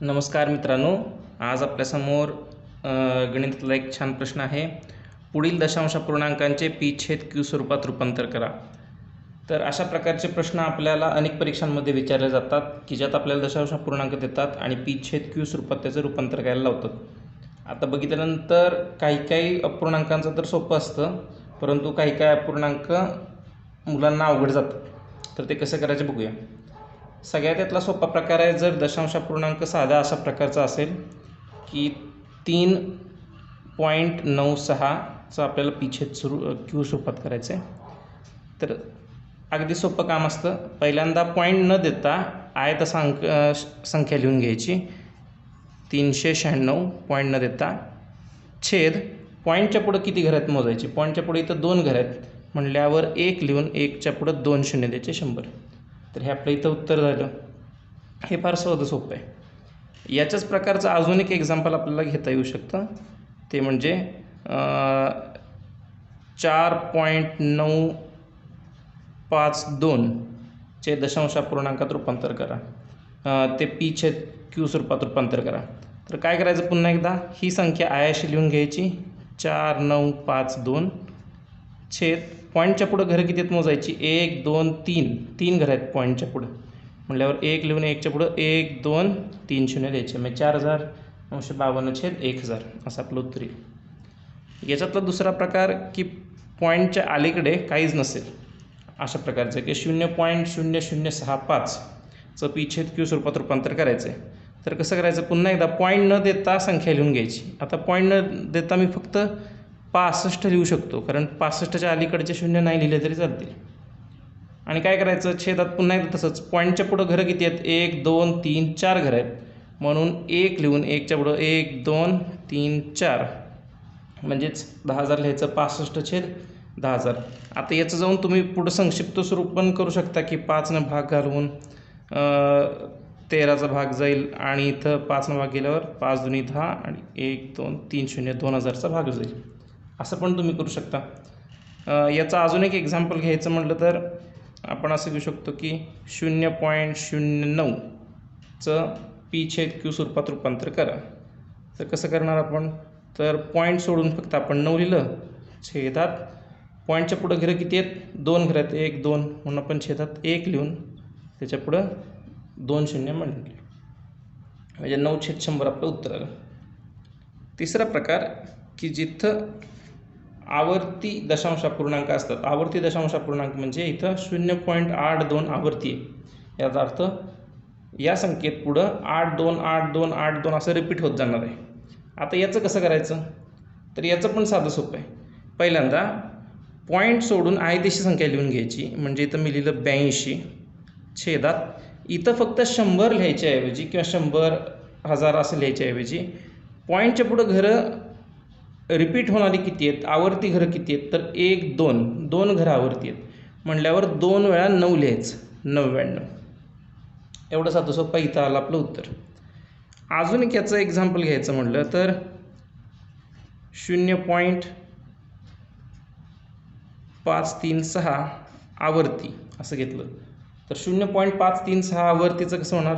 नमस्कार मित्रांनो आज आपल्यासमोर गणितातला एक छान प्रश्न आहे. पुढील दशांश पूर्णांकांचे पी छेद क्यू स्वरूपात रूपांतर करा. तर अशा प्रकारचे प्रश्न आपल्याला अनेक परीक्षांमध्ये विचारले जातात की ज्यात आपल्याला दशांश पूर्णांक देतात आणि पी छेद क्यू स्वरूपात त्याचं रूपांतर करायला लावतात. आता बघितल्यानंतर काही काही अपूर्णांकांचं तर सोपं असतं परंतु काही काही अपूर्णांक मुलांना अवघड जातं. तर ते कसं करायचे बघूया. सगळ्यात त्यातला सोपा प्रकार आहे जर दशांश पूर्णांक साधा अशा प्रकारचा असेल की तीन पॉईंट नऊ सहाचं आपल्याला पिछेद सुरू क्यू स्वरूपात करायचं आहे तर अगदी सोपं काम असतं. पहिल्यांदा पॉईंट न देता आयत सांक अंक संख्या लिहून घ्यायची. तीनशे शहाण्णव पॉईंट न देता छेद. पॉईंटच्या पुढं किती घर आहेत मोजायची? पॉईंटच्या पुढे इथं दोन घर आहेत म्हणल्यावर एक लिहून एकच्या पुढं दोन शून्य द्यायचे शंभर. तर हे आपलं इथं उत्तर झालं. हे फार सहज सोपं आहे. याच्याच प्रकारचं अजून एक एक्झाम्पल आपल्याला घेता येऊ शकतं. ते म्हणजे चार पॉईंट नऊ पाच दोनचे दशांश पूर्णांकात रूपांतर करा. ते पी छेद क्यू स्वरूपात रूपांतर करा. तर काय करायचं पुन्हा एकदा? ही संख्या आयाशी लिहून घ्यायची. चार नऊ पाच दोन छेद पॉईंटच्या पुढं घरं किती आहेत मोजायची? एक दोन तीन. तीन घरं आहेत पॉईंटच्या पुढं. म्हटल्यावर एक लिहून एकच्या पुढं एक दोन तीन शून्य द्यायचे. म्हणजे चार हजार नऊशे बावन्न छेद एक हजार. असं आपलं उत्तर येईल. याच्यातला दुसरा प्रकार की पॉईंटच्या अलीकडे काहीच नसेल. अशा प्रकारचं की शून्य पॉईंट शून्य शून्य सहा पाचचं पी छेद क्यू स्वरूपात रूपांतर करायचं आहे तर कसं करायचं? पुन्हा एकदा पॉईंट न देता संख्या लिहून घ्यायची. आता पॉईंट न देता मी फक्त पासष्ट लिहू शकतो कारण पासष्टच्या अलीकडचे शून्य नाही लिहिले तरी चालतील. आणि काय करायचं? छेदात पुन्हा एकदा तसंच पॉईंटच्या पुढं घरं किती आहेत? एक दोन तीन चार घरं आहेत. म्हणून एक लिहून एकच्या पुढं एक दोन तीन चार. म्हणजेच दहा हजार लिहायचं पासष्ट छेद दहा हजार. आता याचं जाऊन तुम्ही पुढं संक्षिप्त स्वरूप पण करू शकता की पाचनं भाग घालवून तेराचा भाग जाईल आणि इथं पाचनं भाग गेल्यावर पाच दोन्ही दहा आणि एक दोन तीन शून्य दोन हजारचा भाग जाईल. असं पण तुम्ही करू शकता. याचा अजून एक एक्झाम्पल घ्यायचं म्हटलं तर आपण असं घेऊ शकतो की शून्य पॉईंट शून्य नऊचं पी छेद क्यू स्वरूपात रूपांतर करा. तर कसं करणार आपण? तर पॉईंट सोडून फक्त आपण नऊ लिहिलं छेदात. पॉईंटच्या पुढं घरं किती आहेत? दोन घरं आहेत. एक दोन. म्हणून आपण छेदात एक लिहून त्याच्या पुढं दोन शून्य म्हणले म्हणजे नऊ छेद शंभर आपलं उत्तर आलं. तिसरा प्रकार की जिथं आवर्ती दशांश अपूर्णांक असतात. आवर्ती दशांश अपूर्णांक म्हणजे इथं शून्य पॉईंट आठ दोन आवर्ती आहे. याचा अर्थ या संख्येत पुढं आठ दोन आठ दोन आठ दोन असं रिपीट होत जाणार आहे. आता याचं कसं करायचं? तर याचं पण साधं सोपं आहे. पहिल्यांदा पॉईंट सोडून आयदेशी संख्या लिहून घ्यायची. म्हणजे इथं मी लिहिलं ब्याऐंशी छेदात. इथं फक्त शंभर लिहायच्याऐवजी किंवा शंभर हजार असं लिहायच्याऐवजी पॉईंटच्या पुढं घरं रिपीट होणारी किती आहेत? आवर्ती घरं किती आहेत? तर एक दोन दोन घरं आवर्ती आहेत. म्हणल्यावर दोन वेळा नऊ लिहायचं. नव्याण्णव. एवढं साधं सोपं इथं आलं आपलं उत्तर. अजून एक याचं एक्झाम्पल घ्यायचं म्हटलं तर शून्य पॉईंट पाच तीन सहा आवर्ती असं घेतलं. तर शून्य पॉईंट पाच तीन सहा आवर्तीचं कसं होणार?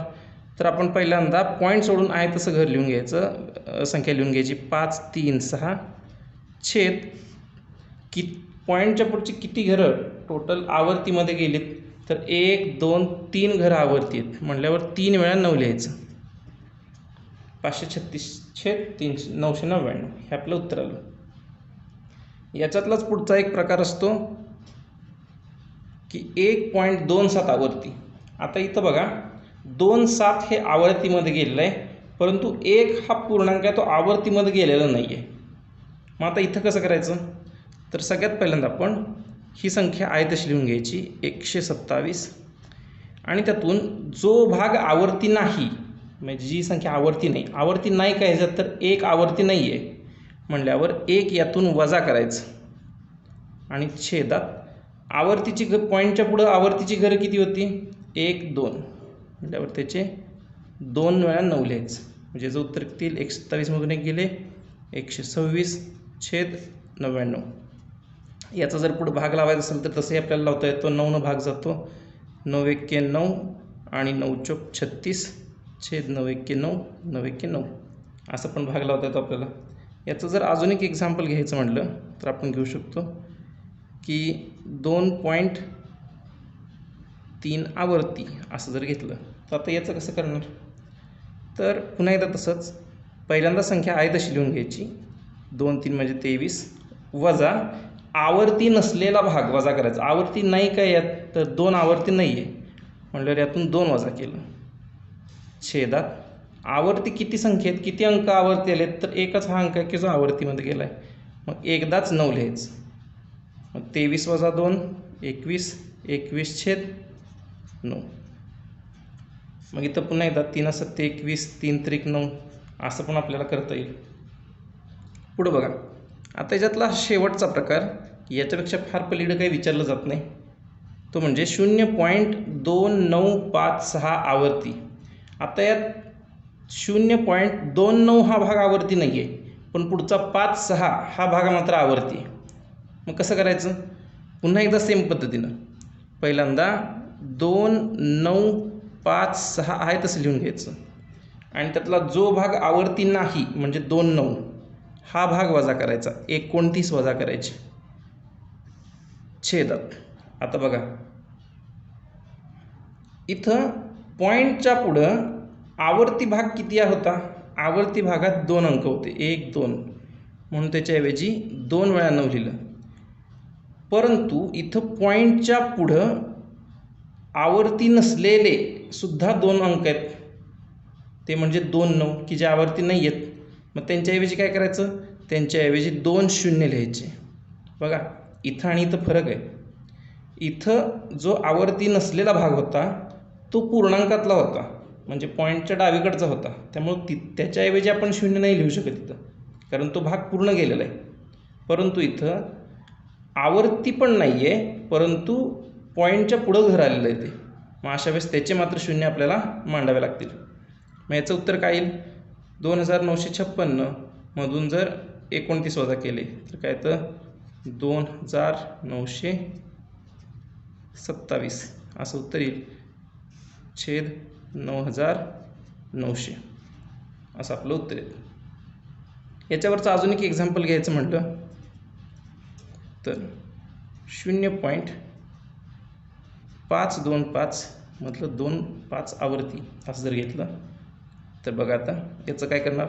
तर आपण पहिल्यांदा पॉईंट सोडून आहे तसं घर लिहून घ्यायचं. संख्या लिहून घ्यायची. पाच तीन सहा. छेद कि पॉईंटच्या पुढची किती घरं? टोटल आवर्तीमध्ये गेलीत. तर एक दोन तीन घरं आवर्ती आहेत. म्हटल्यावर तीन वेळा नऊ लिहायचं. पाचशे छत्तीस छेद तीनशे नऊशे नव्याण्णव. हे आपलं उत्तर आलं. याच्यातलाच पुढचा एक प्रकार असतो की एक पॉईंट दोन सात आवर्ती. आता इथं बघा. दोन सात हे आवर्तीमध्ये गेलेलं आहे परंतु एक हा पूर्णांक आहे तो आवर्तीमध्ये गेलेला नाही आहे मग आता इथं कसं करायचं? तर सगळ्यात पहिल्यांदा आपण ही संख्या आहे तशी लिहून घ्यायची एकशे सत्तावीस. आणि त्यातून जो भाग आवर्ती नाही म्हणजे जी संख्या आवर्ती नाही आवर्ती नाही काय ह्याच्यात तर एक आवर्ती नाही आहे म्हणल्यावर एक यातून वजा करायचं. आणि छेदात आवर्तीची घ पॉईंटच्या पुढं आवर्तीची घरं किती होती? एक दोन. म्हटल्यावर त्याचे दोन वेळा नऊ लिहायचं. म्हणजे जो उत्तर किती एकशे एक सत्तावीसमधून एक गेले एकशे सव्वीस छेद नव्याण्णव. याचा जर पुढं भाग लावायचा असेल तर तसंही आपल्याला लावता येतो. नऊनं भाग जातो. नऊ एक्के नऊ आणि नऊ चोक छत्तीस छेद नऊ एक्के नऊ नऊ एक्के नऊ. असं पण भाग लावता येतो आपल्याला. याचं जर अजून एक एक्झाम्पल घ्यायचं म्हटलं तर आपण घेऊ शकतो की दोन पॉईंट तीन आवर्ती असं जर घेतलं तर आता याचं कसं करणार? तर पुन्हा एकदा तसंच पहिल्यांदा संख्या आहे तशी लिहून घ्यायची. दोन तीन म्हणजे तेवीस. वजा आवर्ती नसलेला भाग वजा करायचा. आवर्ती नाही काय यात? तर दोन आवर्ती नाही आहे म्हटल्यावर यातून दोन वजा केलं. छेदात. आवर्ती किती संख्येत? किती अंक आवर्ती आले तर एकच हा अंक आहे की जो आवर्तीमध्ये गेला आहे मग एकदाच नऊ लिहायचं. मग तेवीस वजा दोन एकवीस. एकवीस छेद. नऊ. मग इथं पुन्हा एकदा तीन असं एकवीस तीन त्रिक नऊ असं पण आपल्याला करता येईल. पुढं बघा. आता याच्यातला शेवटचा प्रकार याच्यापेक्षा फार पलीकडे काही विचारलं जात नाही. तो म्हणजे शून्य पॉईंट दोन नऊ पाच सहा आवर्ती. आता यात शून्य पॉईंट दोन नऊ हा भाग आवर्ती नाही आहे पण पुढचा पाच सहा हा भाग मात्र आवर्ती आहे. मग कसं करायचं? पुन्हा एकदा सेम पद्धतीनं. पहिल्यांदा दोन नऊ पाच सहा आहे तसं लिहून घ्यायचं. आणि त्यातला जो भाग आवर्ती नाही म्हणजे दोन नऊ हा भाग वजा करायचा. एकोणतीस वजा करायचे. छेदात. आता बघा. इथं पॉईंटच्या पुढं आवर्ती भाग किती होता? आवर्ती भागात दोन अंक होते. एक दोन. म्हणून त्याच्याऐवजी दोन वेळा नऊ लिहिलं. परंतु इथं पॉईंटच्या पुढं आवर्ती नसलेले सुद्धा दोन अंक आहेत. ते म्हणजे दोन नऊ की जे आवर्ती नाही आहेत. मग त्यांच्याऐवजी काय करायचं? त्यांच्याऐवजी दोन शून्य लिहायचे. बघा इथं आणि इथं फरक आहे. इथं जो आवर्ती नसलेला भाग होता तो पूर्णांकातला होता. म्हणजे पॉईंटच्या डावीकडचा होता. त्यामुळं ति त्याच्याऐवजी आपण शून्य नाही लिहू शकत इथं. कारण तो भाग पूर्ण गेलेला आहे. परंतु इथं आवर्ती पण नाही आहे परंतु पॉईंटच्या पुढं घर आलेलं आहे ते. मग अशा वेळेस त्याचे मात्र शून्य आपल्याला मांडावे लागतील. मग याचं उत्तर काय येईल? दोन हजार नऊशे छप्पन्न मधून जर एकोणतीस वजा केले तर काय तर दोन हजार नऊशे सत्तावीस. असं उत्तर येईल. छेद नऊ हजार नऊशे. असं आपलं उत्तर येतं. याच्यावरचं अजून एक एक्झाम्पल घ्यायचं म्हटलं तर शून्य पॉईंट पाच दोन पाच म्हटलं दोन पाच आवर्ती असं जर घेतलं तर बघा आता याचं काय करणार?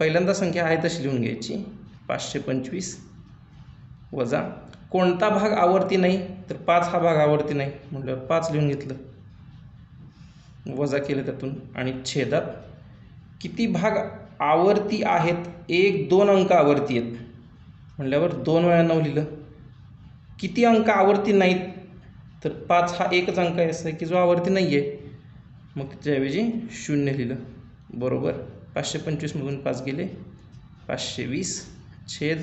पहिल्यांदा संख्या आहे तशी लिहून घ्यायची. पाचशे पंचवीस वजा कोणता भाग आवर्ती नाही तर पाच हा भाग आवर्ती नाही म्हटल्यावर पाच लिहून घेतलं. वजा केलं त्यातून आणि छेदात किती भाग आवर्ती आहेत? एक दोन अंक आवर्ती आहेत. म्हटल्यावर दोन वेळा नऊ लिहिलं. किती अंक आवर्ती नाहीत? तर पाच हा एकच अंक आहे असा की जो आवर्ती नाही आहे. मग त्याच्याऐवजी शून्य लिहिलं. बरोबर? पाचशे पंचवीसमधून पाच गेले. पाचशे वीस छेद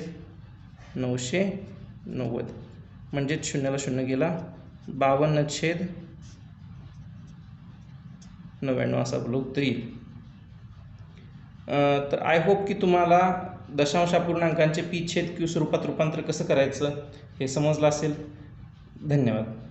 नऊशे नव्वद. म्हणजेच शून्याला शून्य गेला. बावन्न छेद नव्याण्णव असा आपलं उत्तर येईल. तर आय होप की तुम्हाला दशांश अपूर्णांकांचे पी छेद क्यू स्वरूपात रूपांतर कसं करायचं हे समजलं असेल? धन्यवाद.